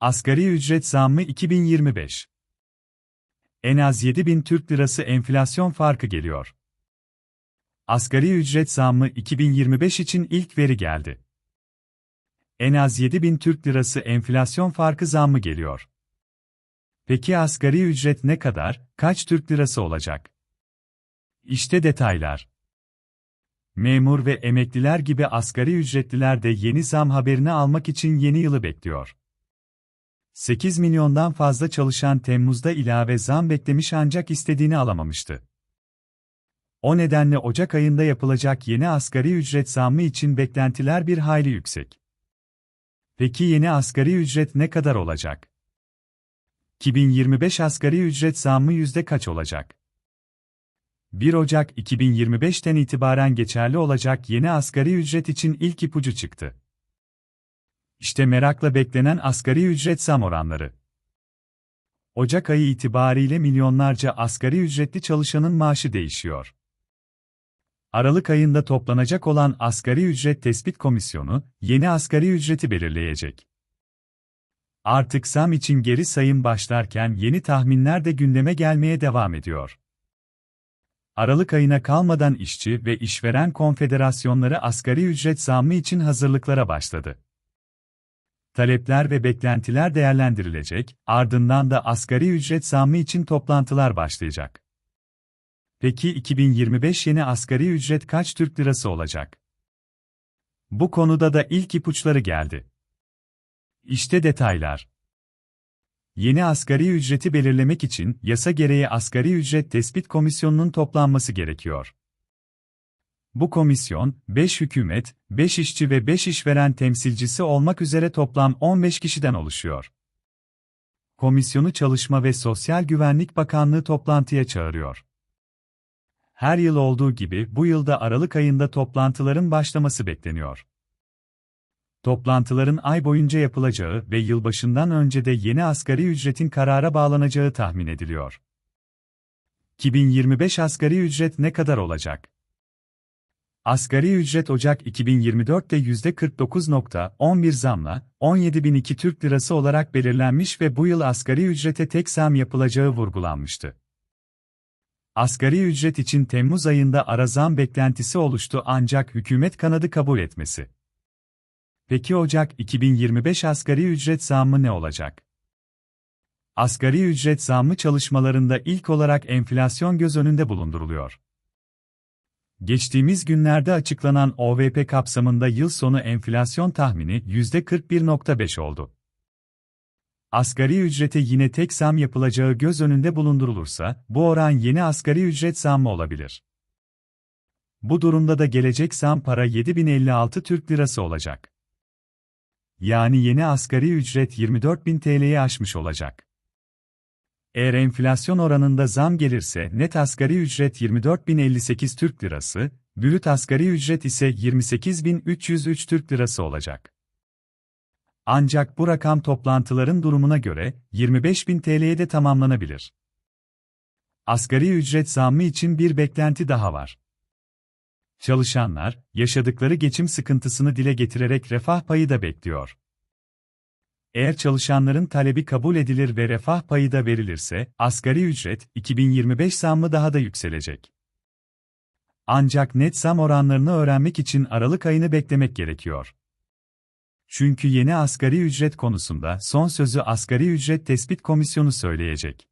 Asgari ücret zammı 2025. En az 7000 Türk Lirası enflasyon farkı geliyor. Asgari ücret zammı 2025 için ilk veri geldi. En az 7000 Türk Lirası enflasyon farkı zammı geliyor. Peki asgari ücret ne kadar, kaç Türk Lirası olacak? İşte detaylar. Memur ve emekliler gibi asgari ücretliler de yeni zam haberini almak için yeni yılı bekliyor. 8 milyondan fazla çalışan Temmuz'da ilave zam beklemiş ancak istediğini alamamıştı. O nedenle Ocak ayında yapılacak yeni asgari ücret zammı için beklentiler bir hayli yüksek. Peki yeni asgari ücret ne kadar olacak? 2025 asgari ücret zammı yüzde kaç olacak? 1 Ocak 2025'ten itibaren geçerli olacak yeni asgari ücret için ilk ipucu çıktı. İşte merakla beklenen asgari ücret zam oranları. Ocak ayı itibariyle milyonlarca asgari ücretli çalışanın maaşı değişiyor. Aralık ayında toplanacak olan Asgari Ücret Tespit Komisyonu, yeni asgari ücreti belirleyecek. Artık zam için geri sayım başlarken yeni tahminler de gündeme gelmeye devam ediyor. Aralık ayına kalmadan işçi ve işveren konfederasyonları asgari ücret zammı için hazırlıklara başladı. Talepler ve beklentiler değerlendirilecek, ardından da asgari ücret zammı için toplantılar başlayacak. Peki 2025 yeni asgari ücret kaç Türk lirası olacak? Bu konuda da ilk ipuçları geldi. İşte detaylar. Yeni asgari ücreti belirlemek için yasa gereği Asgari Ücret Tespit Komisyonu'nun toplanması gerekiyor. Bu komisyon, 5 hükümet, 5 işçi ve 5 işveren temsilcisi olmak üzere toplam 15 kişiden oluşuyor. Komisyonu Çalışma ve Sosyal Güvenlik Bakanlığı toplantıya çağırıyor. Her yıl olduğu gibi bu yılda Aralık ayında toplantıların başlaması bekleniyor. Toplantıların ay boyunca yapılacağı ve yılbaşından önce de yeni asgari ücretin karara bağlanacağı tahmin ediliyor. 2025 asgari ücret ne kadar olacak? Asgari ücret Ocak 2024'te %49.11 zamla 17.002 Türk Lirası olarak belirlenmiş ve bu yıl asgari ücrete tek zam yapılacağı vurgulanmıştı. Asgari ücret için Temmuz ayında ara zam beklentisi oluştu ancak hükümet kanadı kabul etmesi. Peki Ocak 2025 asgari ücret zammı ne olacak? Asgari ücret zammı çalışmalarında ilk olarak enflasyon göz önünde bulunduruluyor. Geçtiğimiz günlerde açıklanan OVP kapsamında yıl sonu enflasyon tahmini %41.5 oldu. Asgari ücrete yine tek zam yapılacağı göz önünde bulundurulursa, bu oran yeni asgari ücret zammı olabilir. Bu durumda da gelecek zam para 7056 Türk Lirası olacak. Yani yeni asgari ücret 24.000 TL'yi aşmış olacak. Eğer enflasyon oranında zam gelirse net asgari ücret 24.058 Türk Lirası, brüt asgari ücret ise 28.303 Türk Lirası olacak. Ancak bu rakam toplantıların durumuna göre 25.000 TL'ye de tamamlanabilir. Asgari ücret zammı için bir beklenti daha var. Çalışanlar, yaşadıkları geçim sıkıntısını dile getirerek refah payı da bekliyor. Eğer çalışanların talebi kabul edilir ve refah payı da verilirse, asgari ücret 2025 zammı daha da yükselecek. Ancak net zam oranlarını öğrenmek için Aralık ayını beklemek gerekiyor. Çünkü yeni asgari ücret konusunda son sözü Asgari Ücret Tespit Komisyonu söyleyecek.